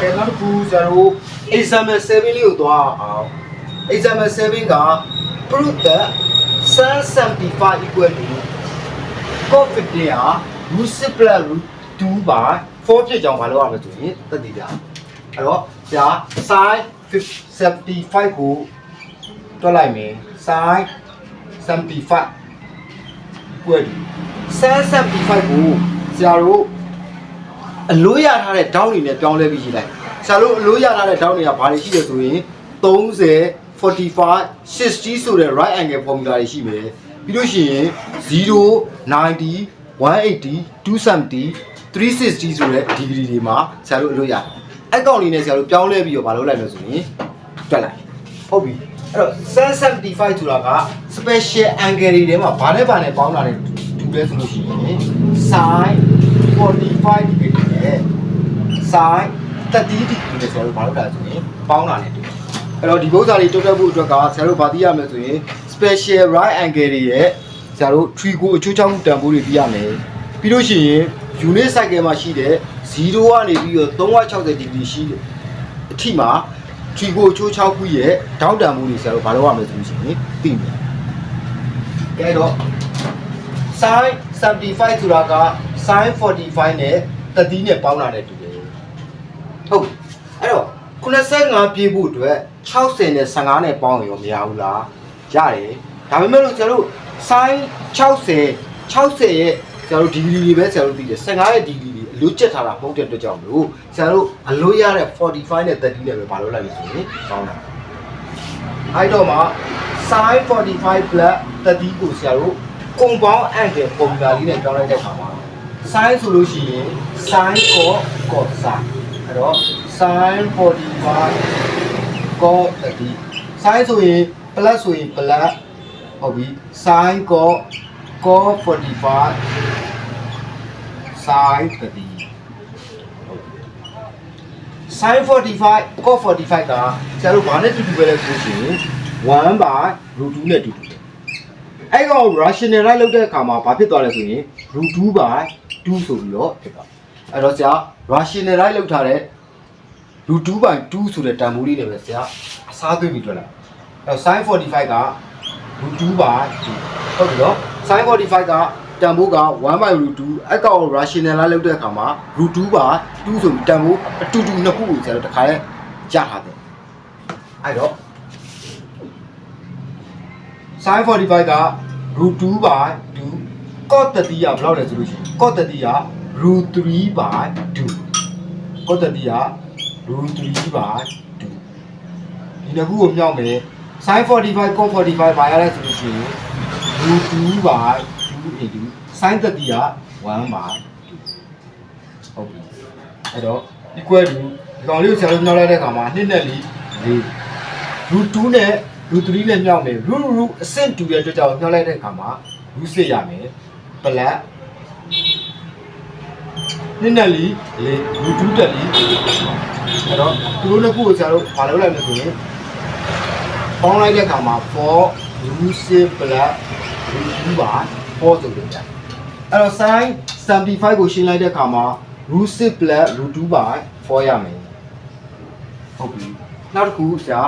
ကဲနောက်တစ်ခုကျွန်တော်တို့ example 7လေးကိုသွားအောင် example 7က prove that sin 75 equal to cos 15ဟာ root 6 plus root 2 by 4ဖြစ်ကြောင်းမလုပ်ရမယ်ဆိုရင်သက်တည်ကြအဲ့တော့ကြာ sin 75ကိုတွက်လိုက်မယ် sin 75 equal to sin 75ကိုဆရာတို့ အလို့ရထားတဲ့ဒေါင်းတွေနဲ့ပြောင်းလဲပြီးရှိလိုက်ဆရာတို့အလို့ရထားတဲ့ဒေါင်းတွေကဘာတွေရှိတယ်ဆိုရင်30 45 60ဆိုတဲ့ right angle formula တွေရှိမယ်ပြီးလို့ရှိရင်0 90 180 270 360ဆိုတဲ့ degree တွေမှာဆရာတို့အလို့ရတယ်အဲ့ကောင်လေးနဲ့ဆရာတို့ပြောင်းလဲပြီးတော့မလုပ်လိုက်လို့ဆိုရင်တွက်လိုက်ဟုတ်ပြီအဲ့တော့75ဆိုတာက special angle တွေထဲမှာဘာနဲ့ဘာနဲ့ပေါင်းတာလဲတူလဲဆိုလို့ရှိရင် sin 45 degree နဲ့ sin 30 degree နဲ့ဆရာတို့ဘာလုပ်တာလဲဆိုရင်ပေါင်းတာနဲ့တူတယ်အဲ့တော့ဒီပုဒ်စာလေးတိုးတက်ဖို့အတွက်ကဆရာတို့ဗာသိရမယ်ဆိုရင် special right angle တွေရဲ့ဆရာတို့ tree ကိုအချိုးချောင်းတန်ဖိုးတွေသိရမယ်ပြီးလို့ရှိရင် unit cycle မှာရှိတဲ့0ကနေပြီးတော့360 degree ရှိတဲ့အထိမှာ tree ကိုအချိုးချောင်းခုရဲ့ဒေါက်တန်ဖိုးတွေဆရာတို့ဘာလုပ်ရမလဲဆိုလို့ရှိရင်သိမယ်ကဲတော့ sin 75ဆိုတာက sin 45နဲ့30နဲ့ပေါင်းတာနဲ့တူတယ် ဟုတ်ပြီအဲ့တော့85ပြည့်ဖို့အတွက်60နဲ့15နဲ့ပေါင်းရင်ရောမရဘူးလားရတယ်ဒါပေမဲ့လို့ကျွန်တော်တို့ sin 60 60ရဲ့ကျွန်တော်တို့ဒီဂရီတွေပဲဆရာတို့သိတယ်15ရဲ့ဒီဂရီတွေအလို့ကျက်ထားတာမဟုတ်တဲ့အတွက်ကြောင့်မလို့ဆရာတို့အလို့ရတဲ့45နဲ့30နဲ့ပဲမလုပ်လိုက်လို့ဆိုရင်ပေါင်းတာအဲ့တော့မှ sin 45 plus 30ကိုဆရာတို့ compound angle formula လေးနဲ့ပြောင်းလိုက်တဲ့အခါမှာ sin ဆိုလို့ရှိရင် sin cos cos sin အဲ့တော့ sin 45 cos 30 sin ဆိုရင် plus ဆိုရင် plus ဟုတ်ပြီ sin cos cos 45 sin 30 sin 45 cos 45ကဆရာတို့ဘာနဲ့တူတူပဲလဲဆိုလို့ရှိရင်1 by root 2နဲ့တူတူတယ်အဲ့ကောင် rationalize လုပ်တဲ့အခါမှာဘာဖြစ်သွားလဲဆိုရင် root 2 by 2ဆိုပြီးတော့ဖြစ်သွားအဲ့တော့ဆရာ rationalize လုပ်ထားတဲ့ root 2 by 2ဆိုတဲ့တန်ဖိုးလေးတွေပဲဆရာအစားသွင်းပြီးတွေ့လိုက်အဲ့တော့ sin 45က root 2 by 2ဟုတ်ပြီနော် sin 45ကတန်ဖိုးက1 by root 2အကောင် rationalize လုပ်တဲ့အခါမှာ root 2 by 2ဆိုပြီးတန်ဖိုးအတူတူနှစ်ခုကိုဆရာတို့တစ်ခါလဲရထားတယ်အဲ့တော့ sin 45က root 2 by 2 cos 30ကဘယ်လောက်လဲဆိုလို့ရှိရင် cos 30က root 3 by 2 cos 30က root 3 by 2ဒီနှစ်ခုကိုမြောက်မယ် sin 45 cos 45ဘာရလဲဆိုလို့ရှိရင် root 2 by 2 into sin 30က1 by 2ဟုတ်ပြီအဲ့တော့ equal to ဒီကောင်လေးကိုဆရာတို့မြောက်လိုက်တဲ့အခါမှာ2နဲ့4 4 root 2နဲ့ root 3နဲ့မြောက်မယ် root root အဆင့်2ရဲ့အတွက်ကြောင့်မြောက်လိုက်တဲ့အခါမှာ root 6ရမယ် plus နှစ်နဲ့လီလေ root 2တက်လီအဲ့တော့သူတို့နှစ်ခုကိုဆရာတို့မလုပ်လိုက်လို့ဆိုရင်ပေါင်းလိုက်တဲ့အခါမှာ4 root 6 plus root 2ပါ4ဆိုလို့ရတယ်အဲ့တော့ sin 75ကိုရှင်းလိုက်တဲ့အခါမှာ root 6 plus root 2ပါ4ရမယ်ဟုတ်ပြီနောက်တစ်ခုဆရာ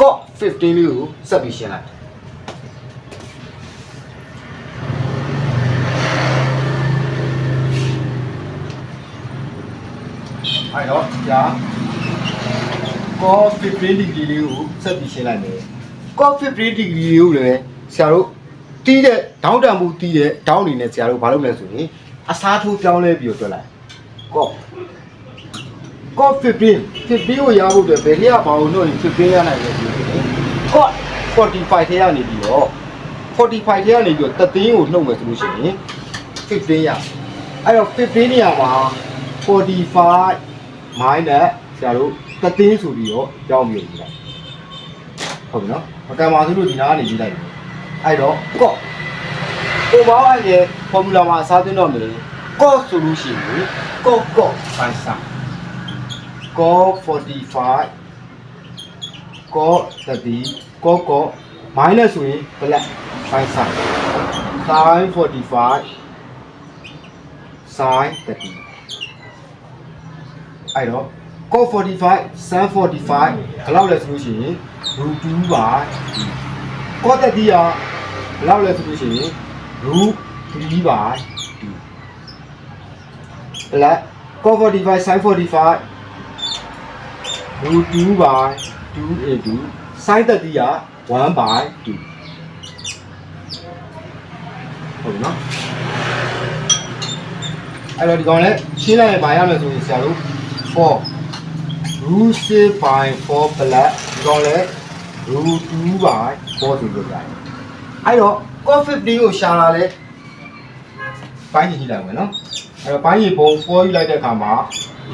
cot 15လေးကိုဆက်ပြီးရှင်းလိုက် အဲ့တော့ဆရာ cos 15 degree လေးကိုဆက်ပြီးရှင်းလိုက်မယ် cos 15 degree လေးကိုလည်းဆရာတို့တီးတဲ့ဒေါင်းတန်မှုတီးတဲ့ဒေါင်းအနေနဲ့ဆရာတို့ဘာလုပ်မလဲဆိုရင်အစားထိုးပြောင်းလဲပြီးတော့တွက်လိုက် cos cos 15 15ကိုရဖို့အတွက်ဘယ်လျက်ပါအောင်လို့15ရနိုင်လဲဆိုရင် cos 45ထဲကနေပြီးတော့45ထဲကနေပြီးတော့တသိန်းကိုနှုတ်မယ်ဆိုလို့ရှိရင်15ရအဲ့တော့15နေရာမှာ45 minus ဆရာတို့တသိန်းဆိုပြီးတော့ကြောင်းမျိုးကြည့်လိုက်ဟုတ်ပြီနော်မကံပါဆိုလို့ဒီနားကနေကြည့်လိုက်တယ်အဲ့တော့ကော့ကိုဘောင်းအဲ့ရဲ့ formula မှာအစားသွင်းတော့မယ်ကော့ဆိုလို့ရှိရင်ကော့ကော့ဖိုင်စားကော့45ကော့30ကော့ကော့ minus ဆိုရင် black ဖိုင်စား sin 45 sin 30 အဲ့တော့ cos 45 sin 45ဘယ်လောက်လဲဆိုလို့ရှိရင် root 2ပါ cos 30ကဘယ်လောက်လဲဆိုလို့ရှိရင် root 3ပါ2 black cos 45 sin 45 root 2 by 2 into sin 30က1 by 2ဟုတ်ပြီနော်အဲ့တော့ဒီကောင်လည်းရှင်းလိုက်ရင်ဗာရမယ်ဆိုရင်ဆရာတို့ 4 root 6 by 4 plus ဒီကောင်လည်း root 2 by 4ဆိုလို့ရတယ်အဲ့တော့ cos 15ကိုရှာလာလဲပိုင်းကြည့်ကြည့်လိုက်မယ်နော်အဲ့တော့ပိုင်းရေပုံ4ယူလိုက်တဲ့အခါမှာ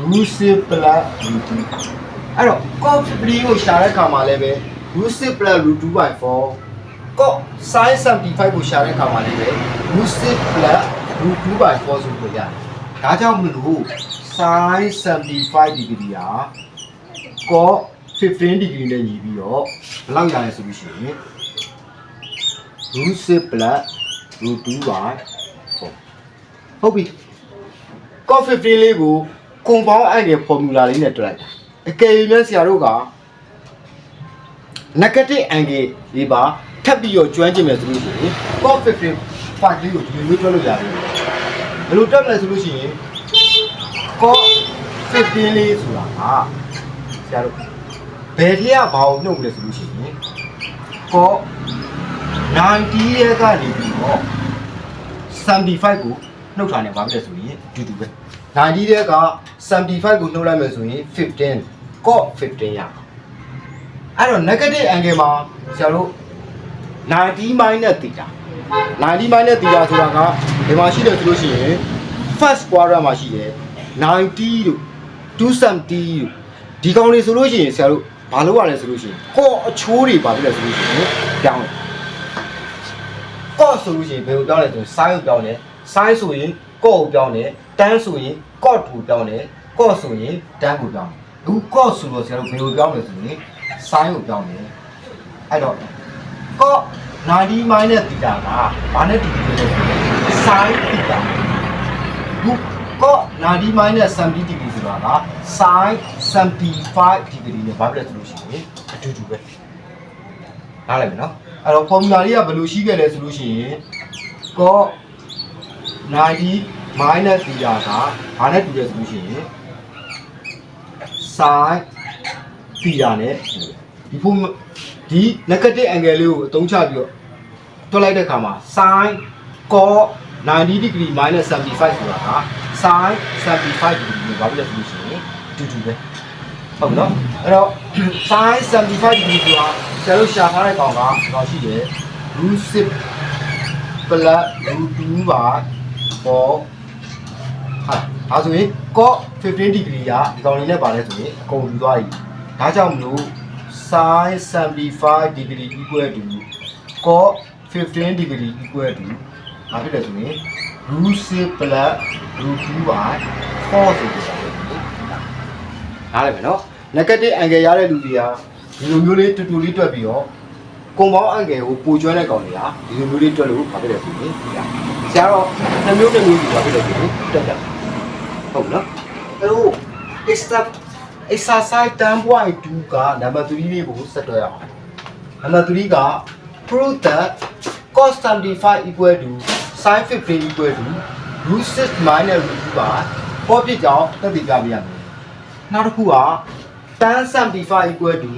root 6 plus root 2အဲ့တော့ cos 15ကိုရှာတဲ့အခါမှာလည်းပဲ root 6 plus root 2 by 4 cos sin 75ကိုရှာတဲ့အခါမှာလည်းပဲ root 6 plus root 2 by 4ဆိုလို့ရတယ်ဒါကြောင့်မလို့ sin 75 degree ဟာ cos 15 degree နဲ့ညီပြီးတော့ဘယ်လောက်ရလဲဆိုလို့ရှိရင် root 6 plus root 2 by 4ဟုတ်ပြီ cos 15လေးကို compound angle formula လေးနဲ့တွက်လိုက်တာအကယ်၍များဆရာတို့က negative angle လေးပါထပ်ပြီးတော့ကျွမ်းကျင်မယ်ဆိုလို့ရှိရင် cos 15 part လေးကိုဒီလိုမျိုးတွက်လို့ရတယ်ဘယ်လိုတွက်မလဲဆိုလို့ရှိရင် cos 15လေးဆိုတာကဆရာတို့ဘယ်ထက်ကဘာကိုနှုတ်မလဲဆိုလို့ရှိရင် cos 90ရဲ့ကနေပြီးတော့75ကိုနှုတ်ထားနေပါပြီလေဆိုရင်အတူတူပဲ90ရဲ့က75ကိုနှုတ်လိုက်မယ်ဆိုရင်15 cos 15ရအဲ့တော့ negative angle မှာဆရာတို့90 minus theta 90 minus theta ဆိုတာကဒီမှာရှိတယ်ဆိုလို့ရှိရင် first quadrant မှာရှိတယ် 90တို့270တို့ဒီကောင်လေးဆိုလို့ရှိရင်ဆရာတို့ဘာလုပ်ရလဲဆိုလို့ရှိရင်ကော့အချိုးတွေပါပြီလေဆိုလို့ရှိရင်ပြောင်းတယ်ကော့ဆိုလို့ရှိရင်ဘယ်ကိုပြောင်းလဲဆိုရင် sin ကိုပြောင်းတယ် sin ဆိုရင်ကော့ကိုပြောင်းတယ် tan ဆိုရင် cot ကိုပြောင်းတယ်ကော့ဆိုရင် tan ကိုပြောင်းတယ်အခု cot ဆိုတော့ဆရာတို့ဘယ်ကိုပြောင်းလဲဆိုရင် sin ကိုပြောင်းတယ်အဲ့တော့ cot 90 minus theta ကဘာနဲ့တူတူလဲဆိုရင် sin theta အခု cot 90 minus 70 degree ဆိုတာက sin 75 degree နဲ့ဘာဖြစ်လဲဆိုလို့ရှိရင်အတူတူပဲနားလည်မယ်နော်အဲ့တော့ formula လေးကဘယ်လိုရှိခဲ့လဲဆိုလို့ရှိရင် cos 90 minus theta ကဘာနဲ့တူလဲဆိုလို့ရှိရင် sin theta နဲ့တူတယ်ဒီဖုန်းဒီ negative angle လေးကိုအသုံးချပြီးတော့တွက်လိုက်တဲ့အခါမှာ sin cos 90 degree minus 75ဆိုတာက sin 75 degree ကိုဘာဖြစ်လဲဆိုလို့ရှိရင်အတူတူပဲဟုတ်ပြီနော်အဲ့တော့ sin 75 degree ဆိုတာဆရာတို့ရှာထားတဲ့ကောင်ကဒီကောင်ရှိတယ် root 6 plus root 2ပါပေါ်ဟာဒါဆိုရင် cos 15 degree ကဒီကောင်လေးနဲ့ပါလဲဆိုရင်အကုန်ယူသွားပြီဒါကြောင့်မလို့ sin 75 degree equal to cos 15 degree equal to ဘာဖြစ်လဲဆိုရင် root 6 plus root 2ပါ4ဆိုပြီးတာနားလည်မယ်နော် negative angle ရတဲ့လူတွေကဒီလိုမျိုးလေးတူတူလေးတွက်ပြီးတော့ကွန်ပေါင်း angle ကိုပိုကျွမ်းတဲ့ကောင်တွေကဒီလိုမျိုးလေးတွက်လို့ဘာဖြစ်လဲဆိုရင်ဒီကဆရာတော့နှမျိုးတစ်မျိုးကြီးဘာဖြစ်လဲဆိုရင်တွက်တယ်ဟုတ်နော်အဲ့တော့ extra exercise 10.2က number 3လေးကိုဆက်တွက်ရအောင် number 3က prove that cos 75 equal to sin 15 equal to root 6 minus root 2ပါပေါ်ပြကြောင်းသက်သေပြပြရမယ်နောက်တစ်ခုက tan 75 equal to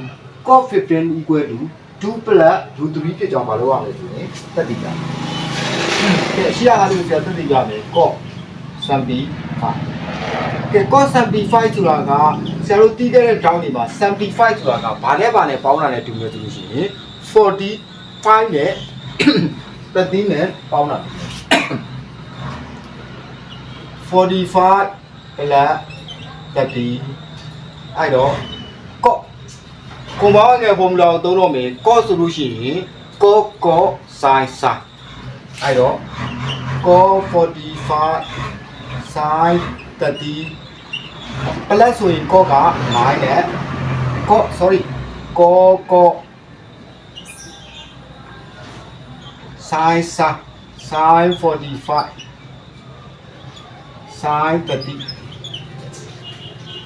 cos 15 equal to 2 plus root 3ဖြစ်ကြောင်းမလုပ်ရမယ်ဆိုရင်သက်သေပြမယ်ကဲရှိရတာလို့ဆရာသက်သေပြမယ် cos 75ကဲ cos 75ဆိုတာကဆရာတို့တီးခဲ့တဲ့ down တွေမှာ75ဆိုတာကဘာနဲ့ဘာနဲ့ပေါင်းတာနဲ့တူမယ်ဆိုလို့ရှိရင်45နဲ့ 13နဲ့ပေါင်းတာ45 plus 30အဲ့တော့ကော့ကွန်ပေါင်းငယ်ဖော်မူလာကိုသုံးတော့မယ်ကော့ဆိုလို့ရှိရင်ကော့ကော့ဆိုင်ဆိုင်အဲ့တော့ကော့45ဆိုင်30 plus ဆိုရင်ကော့က minus ကော့ sorry ကော့ကော့ ဆိုင်ဆိုင်ဆိုင်45 sin 30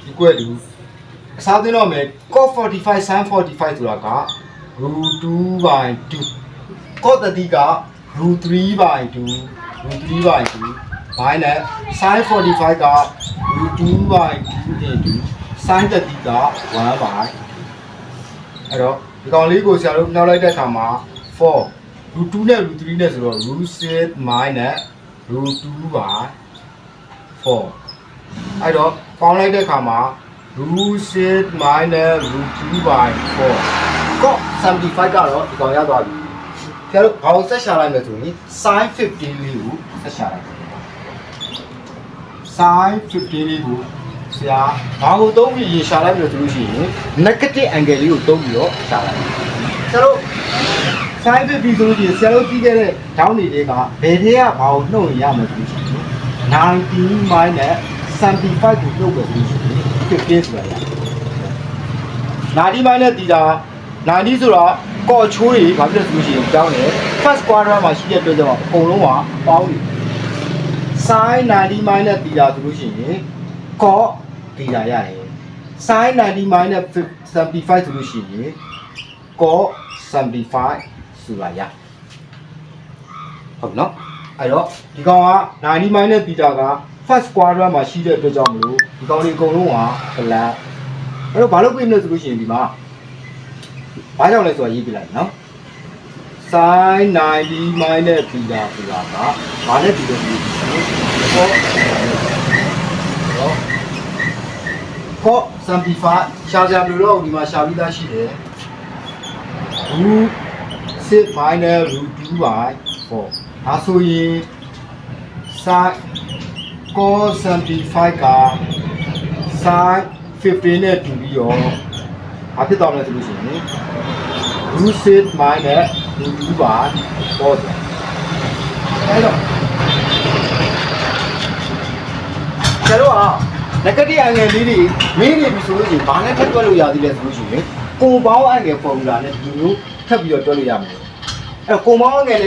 equal to အစားသွင်းတော့မယ် cos 45 sin 45ဆိုတာက root 2 by 2 cos 30က root 3 by 2 root 3 by 2 minus sin 45က root 2 by 2 into sin 30က1 by အဲ့တော့ဒီကောင်လေးကိုဆရာတို့နှောက်လိုက်တဲ့အခါမှာ4 root 2နဲ့ root 3နဲ့ဆိုတော့ root 6 minus root 2 by 4အဲ့တော့ပေါင်းလိုက်တဲ့အခါမှာ root 6 minus root 2 by 4ကော75ကတော့ဒီကောင်ရသွားပြီကျတော့ဘာကိုဆက်ရှာလိုက်မယ်ဆိုရင် sin 15လေးကိုဆက်ရှာလိုက် sin 15လေးကိုဆရာဘာကိုသုံးပြီးရေရှာလိုက်မယ်ဆိုလို့ရှိရင် negative angle လေးကိုသုံးပြီးတော့ရှာလိုက်ကျတော့ sin 50ဆိုလို့ရှိရင်ဆရာတို့ပြီးခဲ့တဲ့ဒေါင်းတွေတွေကဘယ်ထဲကဘာကိုနှုတ်ရမလဲဆိုလို့ရှိရင်19 minus 75ကိုနှုတ်ပဲဆိုလို့ရှိရင်15ဆိုတာရတယ်နာဒီ minus တီတာ90ဆိုတာကော့ချိုးတွေဘာဖြစ်လဲဆိုလို့ရှိရင်ကြောင်းတယ် first quarter မှာရှိတဲ့အတွက်ကြောင့်အကုန်လုံးကပေါင်းနေ sin 90 minus တီတာဆိုလို့ရှိရင် cos တီတာရတယ် sin 90 minus 75ဆိုလို့ရှိရင် cos 75 ဆိုတာရဟုတ်နော်အဲ့တော့ဒီကောင်က90 minus တီတာက first quarter မှာရှိတဲ့အတွက်ကြောင့်မလို့ဒီကောင်တွေအကုန်လုံးက black အဲ့တော့ဘာလို့ပြင်လဲဆိုလို့ရှိရင်ဒီမှာဘာကြောင့်လဲဆိုတာရေးပြလိုက်နော် sin 90 minus တီတာဆိုတာကဘာနဲ့ဒီလိုရေးပြလဲပေါ့ကော့ simplify ရှာကြမလို့တော့ဒီမှာရှာပြီးသားရှိတယ် root 6 minus root 2 by 4ဒါဆိုရင် sin cos 75က sin 15နဲ့တူပြီးတော့ဘာဖြစ်သွားမလဲဆိုလို့ရှိရင် root 6 minus root 2 by 4အဲ့တော့ကျတော့ negative angle လေးတွေမင်းနေပြီဆိုလို့ရှိရင်ဘာနဲ့ထပ်တွက်လို့ရသေးလဲဆိုလို့ရှိရင်ကိုပေါင်း angle formula နဲ့ဒီလိုမျိုး ထပ်ပြီးတော့တွက်လို့ရမယ်အဲ့တော့ကိုပေါင်း angle နဲ့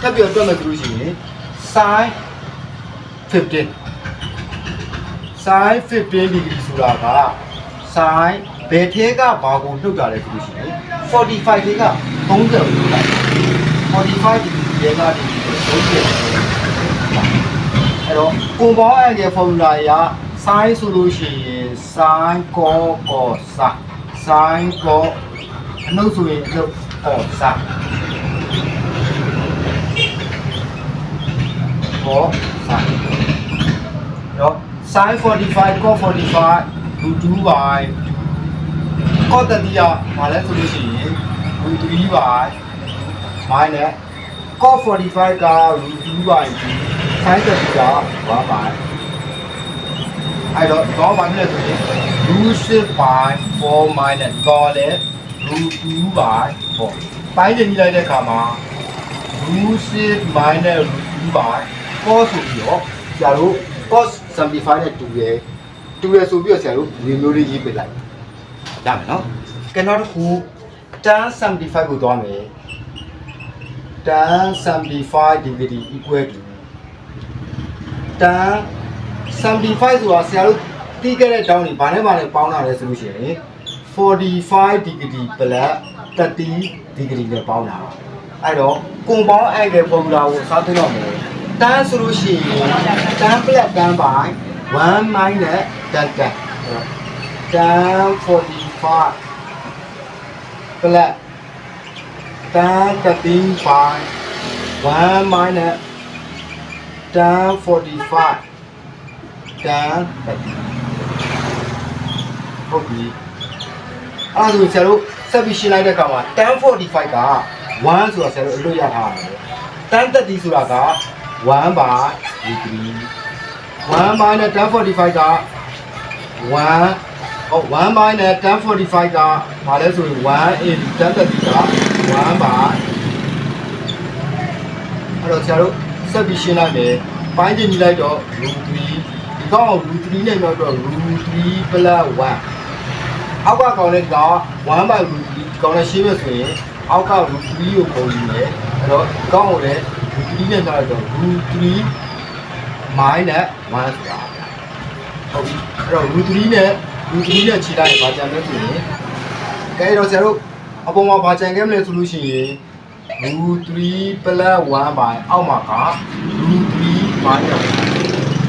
ထပ်ပြီးတော့တွက်မယ်ဆိုလို့ရှိရင် sin 15 sin 15 degree ဆိုတာက sin ဘယ်ထဲကဘာကိုနှုတ်တာလဲဆိုလို့ရှိရင်45ထဲက30ကိုနှုတ်တာ45 degree ထဲကဒီ30အဲ့တော့ကိုပေါင်း angle formula ရာ sin ဆိုလို့ရှိရင် sin cos cos sin sin cos အနှုတ်ဆိုရင်အနှုတ် cos sin cos sin နော် sin 45 cos 45 root 2 by cos တတိယဘာလဲဆိုလို့ရှိရင် root 3 by minus cos 45က root 2 by 2 sin တတိယ1 by အဲ့တော့တော့ဘာဖြစ်လဲဆိုရင် root 6 by 4 minus ကောလဲ root 2 by 4ပိုင်းကြည့်လိုက်တဲ့အခါမှာ root 6 minus root 2 by 4ဆိုပြီးတော့ဆရာတို့ cos 75နဲ့တူတယ်တူတယ်ဆိုပြီးတော့ဆရာတို့ဒီမျိုးလေးရေးပေးလိုက်ရမယ်နော်ကဲနောက်တစ်ခု tan 75ကိုသွားမယ် tan 75 degree equal to tan 75ဆိုတာဆရာတို့ ပြီးခဲ့တဲ့တောင်းနေဘာနဲ့ဘာနဲ့ပေါင်းတာလဲဆိုလို့ရှိရင်45 degree plus 30 degree နဲ့ပေါင်းတာအဲ့တော့ကွန်ပေါင်း angle formula ကိုစားသိတော့မယ်တန်းဆိုလို့ရှိရင်တန်း plus တန်း by 1 minus တန်းတန်းတန်း45 plus တန်း30 by 1 minus တန်း45တန်း ဟုတ်ပြီအဲ့ဒါဆိုဆရာတို့ဆက်ပြီးရှင်းလိုက်တဲ့အခါမှာတန်း45က1ဆိုတာဆရာတို့အလွတ်ရထားတယ်တန်း30ဆိုတာက1 by degree 1 minus တန်း45က1ဟုတ်1 by နဲ့1045ကဘာလဲဆိုရင်1 in 1030က1 by အဲ့တော့ဆရာတို့ဆက်ပြီးရှင်းလိုက်မယ်ပိုင်းချင်းကြီးလိုက်တော့ root 3ဒီကောင်ကို root 3နဲ့ပြောတော့ root 3 plus 1 အောက်ကကောင်လေးက1 by root 3ဒီကောင်နဲ့ရှင်းရဆိုရင်အောက်က root 3ကိုပုံယူမယ်အဲ့တော့ဒီကောင်ကိုလည်း root 3နဲ့ပြောလိုက်တော့ root 3 minus 1ဆိုတာဟုတ်ပြီအဲ့တော့ root 3နဲ့ root 3နဲ့ခြေလိုက်ရင်ဘာကြံလဲဆိုရင်ကဲအဲ့တော့ဆရာတို့အပေါ်မှာဘာကြံခဲ့မလဲဆိုလို့ရှိရင် root 3 plus 1 by အောက်မှာက root 3 minus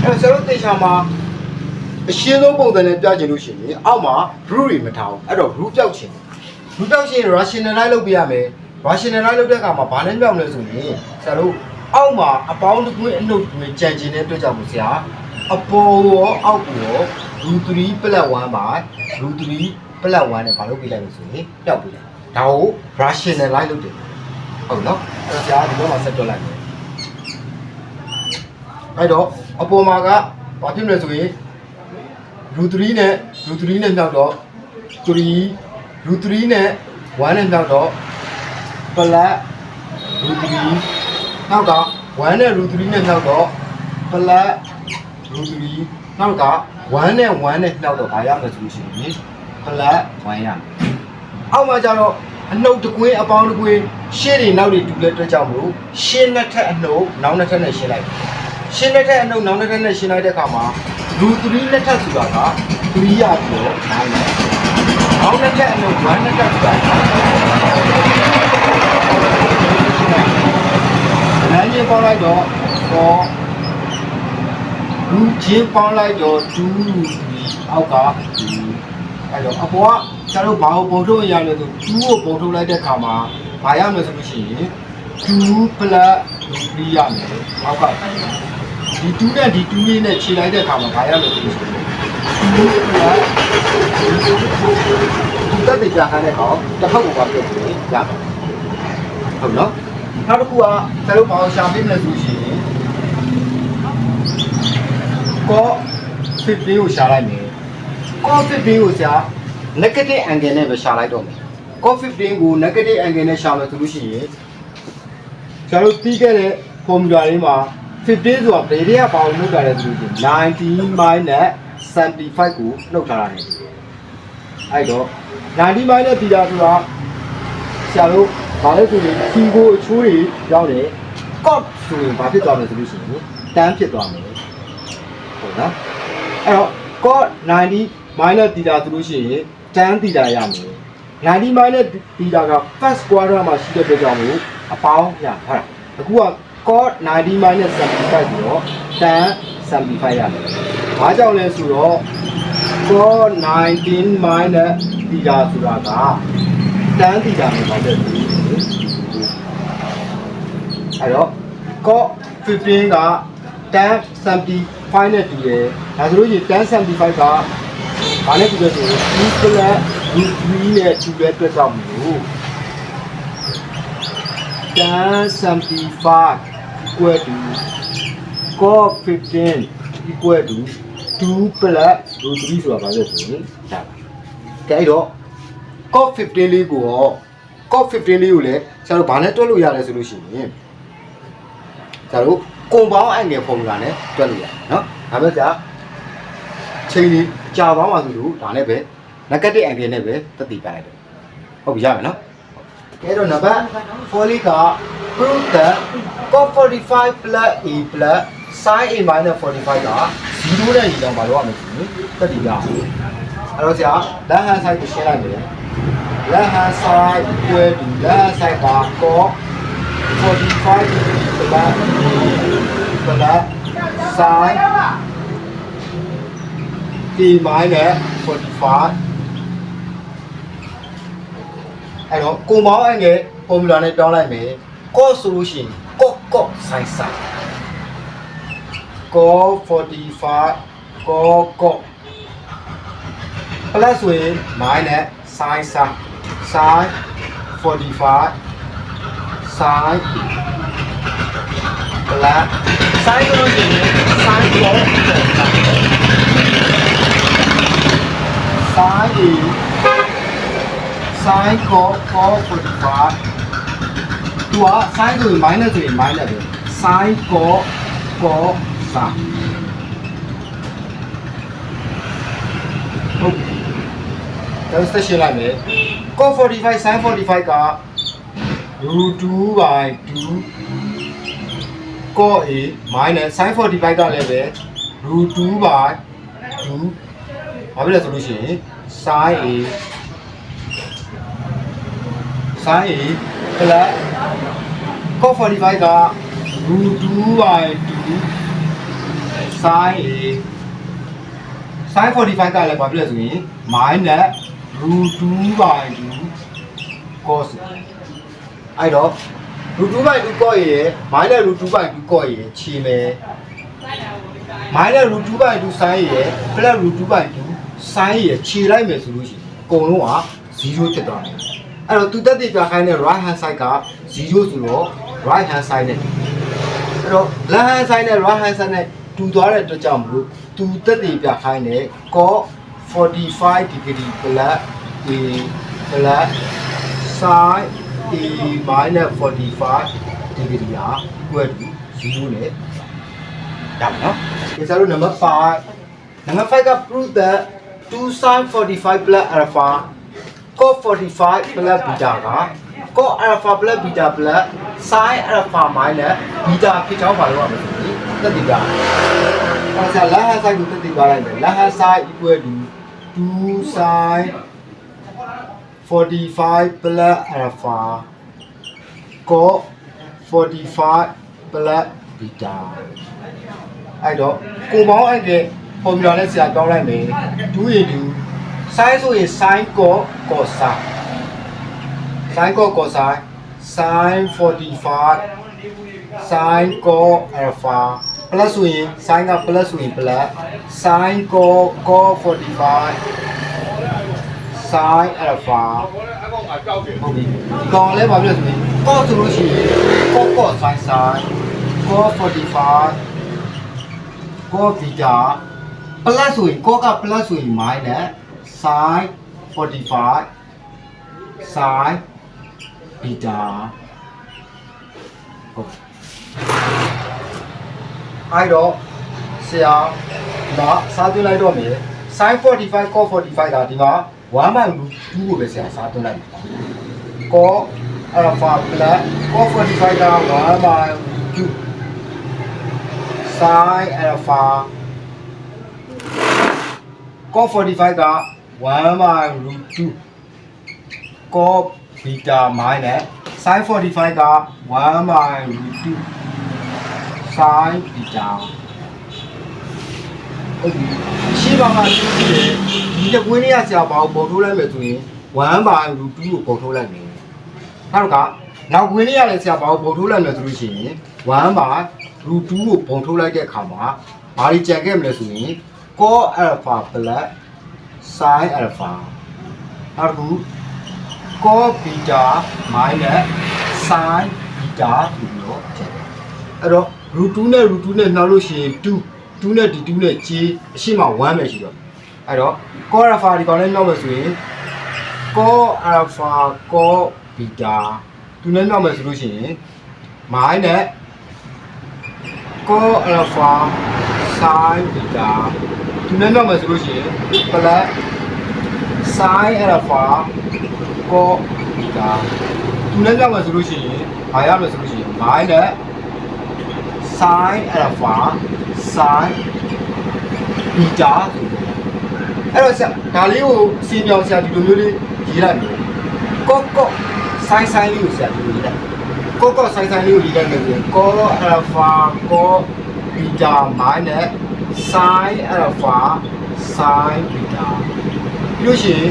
အဲ့တော့ဆရာတို့တေချာမှာ အရှင်းဆုံးပုံစံနဲ့ပြချင်လို့ရှိရင်အောက်မှာ root တွေမထားဘူးအဲ့တော့ root ပြောက်ချင် root ပြောက်ချင် rationalize လုပ်ပြရမယ် rationalize လုပ်တဲ့အခါမှာဘာနဲ့ပြောင်းလဲဆိုရင်ဆရာတို့အောက်မှာအပေါင်းတစ်ခွင်းအနှုတ်တွင်ကြံကျင်တဲ့အတွက်ကြောင့်မို့ဆရာအပေါ်ရောအောက်ရော root 3 plus 1 by root 3 plus 1နဲ့ဘာလုပ်ပြလိုက်လို့ဆိုရင်ပျောက်ပြလိုက်ဒါကို rationalize လုပ်တယ်ဟုတ်နော်အဲ့တော့ဆရာဒီဘက်မှာဆက်တွက်လိုက်မယ်အဲ့တော့အပေါ်မှာကဘာဖြစ်မလဲဆိုရင် root 3နဲ့ root 3နဲ့မြောက်တော့3 root 3နဲ့1နဲ့မြောက်တော့ plus root 3နောက်က1နဲ့ root 3နဲ့မြောက်တော့ plus root 3နောက်က1နဲ့1နဲ့မြောက်တော့ဘာရမလဲဆိုလို့ရှိရင် plus 1ရမယ်အောက်မှာကျတော့အနှုတ်တစ်ကွင်းအပေါင်းတစ်ကွင်းရှေ့တွေနောက်တွေတူတဲ့အတွက်ကြောင့်မလို့ရှင်းနှစ်ထက်အနှုတ်နောက်နှစ်ထက်နဲ့ရှင်းလိုက် ရှင်းနှစ်ထက်အနှုတ်နောက်နှစ်ထက်နဲ့ရှင်းလိုက်တဲ့အခါမှာလူ3နှစ်ထက်ဆိုတာက3ရပြီးတော့9နဲ့နောက်နှစ်ထက်အနှုတ်1နှစ်ထက်ဆိုတာလမ်းကြီးပေါင်းလိုက်တော့4လူချင်းပေါင်းလိုက်တော့2 3အောက်က2အဲ့တော့အပေါ်ကကျတော့ဘာကိုပုံထုတ်ရလဲဆို2ကိုပုံထုတ်လိုက်တဲ့အခါမှာဘာရမလဲဆိုလို့ရှိရင်2 plus 3ရမယ်အောက်က ဒီ2နဲ့ဒီ2လေးနဲ့ခြေလိုက်တဲ့အခါမှာဘာရမလဲဆိုလို့ရှိရင်2 plus ဒီတက်တဲ့ကြာခန်းတဲ့ကောင်တစ်ဖက်ကိုပါပြည့်ပြီးရမယ်ဟုတ်နော်နောက်တစ်ခုကကျတော့ဘာကိုရှာပေးမလဲဆိုလို့ရှိရင်ကော15ကိုရှာလိုက်မယ်ကော15ကိုဆရာ negative angle နဲ့ပဲရှာလိုက်တော့မယ်ကော15ကို negative angle နဲ့ရှာမယ်ဆိုလို့ရှိရင်ဆရာတို့ပြီးခဲ့တဲ့ formula လေးမှာ 15ဆိုတာဘယ်တွေကဘာကိုနှုတ်တာလဲဆိုလို့ရှိရင်90 minus 75ကိုနှုတ်ထားတာ ਨੇ အဲ့တော့90 minus တီတာဆိုတာဆရာတို့ဘာလဲဆိုရင်ခီကိုအချိုးတွေရောက်တယ် cot ဆိုရင်ဘာဖြစ်သွားမလဲဆိုလို့ရှိရင်တန်းဖြစ်သွားမယ်ဟုတ်နော်အဲ့တော့ cot 90 minus တီတာဆိုလို့ရှိရင်တန်းတီတာရမယ်90 minus တီတာက first quarter မှာရှိတဲ့အတွက်ကြောင့်မို့အပေါင်းရဟုတ်လားအခုက cot 90 minus 75ပြီးတော့တန်း75ရမယ်ဘာကြောင့်လဲဆိုတော့ cos 19 minus သီတာဆိုတာကတန်းသီတာနဲ့ပေါင်းတဲ့သူအဲ့တော့ cos 15ကတန်း75နဲ့တူတယ်ဒါဆိုလို့ရှိရင်တန်း75ကဘာနဲ့တူလဲဆိုရင် e plus root 3နဲ့တူတဲ့အတွက်ကြောင့်မလို့တန်း75 equal to cos 15 equal to 2 plus root 3ဆိုတာဘာလဲဆိုရင်ဒါပါကဲအဲ့တော့ cos 15လေးကိုရော cos 15လေးကိုလည်းဆရာတို့ဘာနဲ့တွက်လို့ရလဲဆိုလို့ရှိရင်ဆရာတို့ကွန်ပေါင်းအငယ် formula နဲ့တွက်လို့ရတယ်နော်ဒါပဲဆရာချိန်ကြီးကြာသွားမှဆိုလို့ဒါနဲ့ပဲ negative angle နဲ့ပဲသက်တည်ပြလိုက်တယ်ဟုတ်ပြီရမယ်နော် ကဲတော့နံပါတ်4လေးက prove that cos 45 plus a plus sin a minus 45က0နဲ့ညီတော့မလုပ်ရမယ်ဆိုရင်သက်တည်ပြအောင်အဲ့တော့ဆရာ left hand side ကိုရှင်းလိုက်မယ် left hand side equal to left hand side က cos 45 plus plus sin t minus 45 အဲ့တော့ကိုမောင်းအငယ် formula နဲ့တောင်းလိုက်မယ် cos ဆိုလို့ရှိရင် cos cos sin sin cos 45 cos cos plus ဆိုရင် minus sin sin sin 45 sin plus sin ဆိုလို့ရှိရင် sin cos sin sin cos cos 45သူက sin ဆိုရင် minus ဆိုရင် minus ပဲ sin cos cos sin ဟုတ်ပြီဒါဆက်ရှင်းလိုက်မယ် cos 45 sin 45က root 2 by 2 cos a minus sin 45ကလည်းပဲ root 2 by 2ဘာဖြစ်လဲဆိုလို့ရှိရင် sin a sin a plus cos 45က root 2 by 2 sin a sin 45ကလည်းဘာဖြစ်လဲဆိုရင် minus root 2 by 2 cos အဲ့တော့ root 2 by 2 cos ရဲ့ minus root 2 by 2 cos ရဲ့ခြေမယ် minus root 2 by 2 sin ရဲ့ plus root 2 by 2 sin ရဲ့ခြေလိုက်မယ်ဆိုလို့ရှိရင်အကုန်လုံးက0ဖြစ်သွားတယ် အဲ့တော့သူတက်တည်ပြခိုင်းတဲ့ right hand side က0ဆိုတော့ right hand side နဲ့အဲ့တော့ left hand side နဲ့ right hand side နဲ့တူသွားတဲ့အတွက်ကြောင့်မလို့သူတက်တည်ပြခိုင်းတဲ့ cos 45 degree plus a plus sin a minus 45 degree ဟာ equal to 0နဲ့ရမယ်နော်ဒီစားလို့ number 5 number 5က prove that 2 sin 45 plus alpha cos 45 plus beta က cos alpha plus beta plus sin alpha minus beta ဖြစ်ကြောင်းပါလို့ရမယ်ဆိုရင်တက်တည်ပါအဲဒါလဟန်ဆိုင်ကိုတက်တည်ပါလိုက်မယ်လဟန် sin equal to 2 sin 45 plus alpha cos 45 plus beta အဲ့တော့ကိုပေါင်းအဲ့တဲ့ formula နဲ့ဆရာတောင်းလိုက်မယ်2 into sin ဆိုရင် sin cos cos sin sin cos cos sin sin 45 sin cos alpha plus ဆိုရင် sin က plus ဆိုရင် plus sin cos cos 45 sin alpha ဟုတ်ပြီဒီကောင်လည်းဘာဖြစ်လဲဆိုရင် cos ဆိုလို့ရှိရင် cos cos sin sin cos 45 cos beta plus ဆိုရင် cos က plus ဆိုရင် minus sin 45 sin beta ဟုတ်အဲ့တော့ဆရာဒါစားသွင်းလိုက်တော့မယ် sin 45 cos 45ကဒီမှာ1 by root 2ကိုပဲဆရာစားသွင်းလိုက်မယ် cos alpha plus cos 45က1 by root 2 sin alpha cos 45က 1 by root 2 cos beta minus sin 45က1 by root 2 sin beta ဟုတ်ပြီရှိပါမှာရှိတယ်ဒီတကွင်းလေးရဆရာဘာကိုပုံထိုးလိုက်မယ်ဆိုရင်1 by root 2ကိုပုံထိုးလိုက်မယ်နောက်ကနောက်ကွင်းလေးရလည်းဆရာဘာကိုပုံထိုးလိုက်မယ်ဆိုလို့ရှိရင်1 by root 2ကိုပုံထိုးလိုက်တဲ့အခါမှာဘာတွေကြံခဲ့မလဲဆိုရင် cos alpha plus sin alpha နောက်တစ်ခု cos beta minus sin beta ဆိုပြီးတော့ကြံတယ်အဲ့တော့ root 2နဲ့ root 2နဲ့နှောက်လို့ရှိရင်2 2နဲ့ဒီ2နဲ့ကြီးအရှိမ1ပဲရှိတော့အဲ့တော့ cos alpha ဒီကောင်လေးနှောက်လို့ဆိုရင် cos alpha cos beta သူနဲ့နှောက်မယ်ဆိုလို့ရှိရင် minus cos alpha sin beta သူနဲ့နှောက်မယ်ဆိုလို့ရှိရင် plus sin alpha cos beta သူနဲ့နှောက်မယ်ဆိုလို့ရှိရင်ဘာရမယ်ဆိုလို့ရှိရင် minus sin alpha sin beta အဲ့တော့ဆရာဒါလေးကိုအစီပြောင်းဆရာဒီလိုမျိုးလေးရေးလိုက်မယ်ကော့ကော့ဆိုင်ဆိုင်လေးကိုဆရာဒီလိုရေးလိုက်ကော့ကော့ဆိုင်ဆိုင်လေးကိုရေးလိုက်မယ်ဆိုရင်ကော့ alpha ကော့ beta minus sin alpha sin beta ပြီးလို့ရှိရင်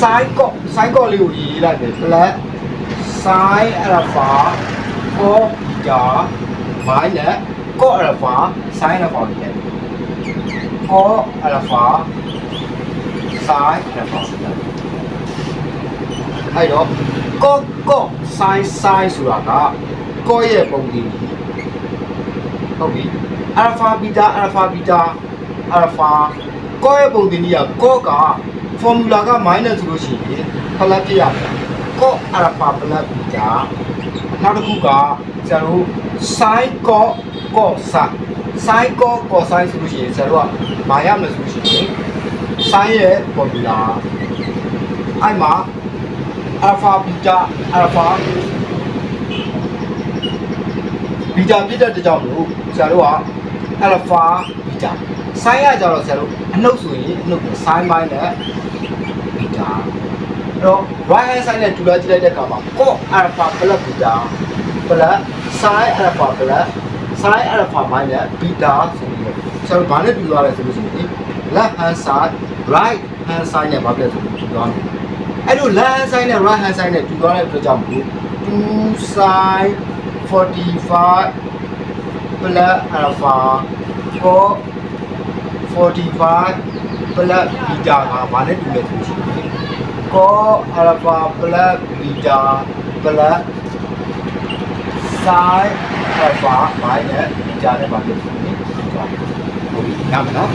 sin ကော့ sin ကော့လေးကိုရေးလိုက်မယ် plus sin alpha cos beta minus cos alpha sin alpha ကိုရေးလိုက် cos alpha sin alpha အဲ့တော့ cos cos sin sin ဆိုတာက cos ရဲ့ပုံ တည်ဟုတ်ပြီ alpha beta alpha beta alpha cos ရဲ့ပုံတည်ကြီးက cos က formula က minus ဆိုလို့ရှိရင်ဖလက်ပြရမယ်ကော့အရဖာဖလက်ဘီတာနောက်တစ်ခုကကျွန်တော်တို့ sin ကော့ကော့ဆာ sin ကော့ကော့ဆိုင်ဆိုလို့ရှိရင်ကျွန်တော်တို့ကမာရမယ်ဆိုလို့ရှိရင် sin ရဲ့ formula အဲ့မှာ alpha beta alpha ဘီတာပြည့်တဲ့ကြောင့်မလို့ဆရာတို့က alpha beta sin ရကြတော့ဆရာတို့အနှုတ်ဆိုရင်အနှုတ်ကို sin ဘိုင်းနဲ့ beta အဲ့တော့ right hand side နဲ့တူလာကြည့်လိုက်တဲ့အခါမှာ cos alpha plus beta plus sin alpha plus sin alpha minus beta ဆိုပြီးတော့ဆရာတို့ဘာနဲ့တူသွားလဲဆိုလို့ရှိရင် left hand side right hand side နဲ့ဘာဖြစ်လဲဆိုပြီးတူသွားမယ်အဲ့လို left hand side နဲ့ right hand side နဲ့တူသွားတဲ့အတွက်ကြောင့်မို့2 sin 45 plus alpha cos 45 plus beta ကဘာနဲ့တူလဲဆိုလို့ရှိရင် cos alpha plus beta plus sin alpha minus beta နဲ့ပါလို့ဆိုရင်ဒီကဟုတ်ပြီနားမနော်